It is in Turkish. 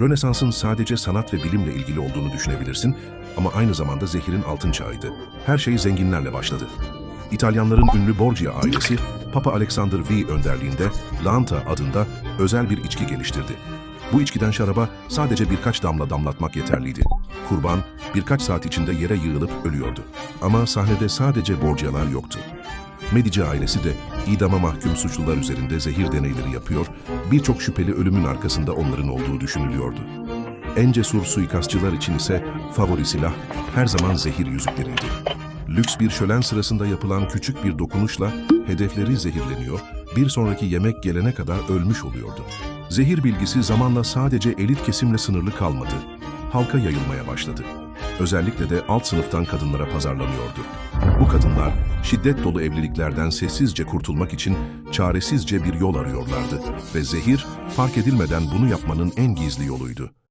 Rönesans'ın sadece sanat ve bilimle ilgili olduğunu düşünebilirsin ama aynı zamanda zehirin altın çağıydı. Her şey zenginlerle başladı. İtalyanların ünlü Borgia ailesi, Papa Alexander V önderliğinde Lanta adında özel bir içki geliştirdi. Bu içkiden şaraba sadece birkaç damla damlatmak yeterliydi. Kurban birkaç saat içinde yere yığılıp ölüyordu. Ama sahnede sadece Borgia'lar yoktu. Medici ailesi de idama mahkum suçlular üzerinde zehir deneyleri yapıyor, birçok şüpheli ölümün arkasında onların olduğu düşünülüyordu. En cesur suikastçılar için ise favori silah her zaman zehir yüzükleriydi. Lüks bir şölen sırasında yapılan küçük bir dokunuşla hedefleri zehirleniyor, bir sonraki yemek gelene kadar ölmüş oluyordu. Zehir bilgisi zamanla sadece elit kesimle sınırlı kalmadı, halka yayılmaya başladı. Özellikle de alt sınıftan kadınlara pazarlanıyordu. Bu kadınlar şiddet dolu evliliklerden sessizce kurtulmak için çaresizce bir yol arıyorlardı ve zehir fark edilmeden bunu yapmanın en gizli yoluydu.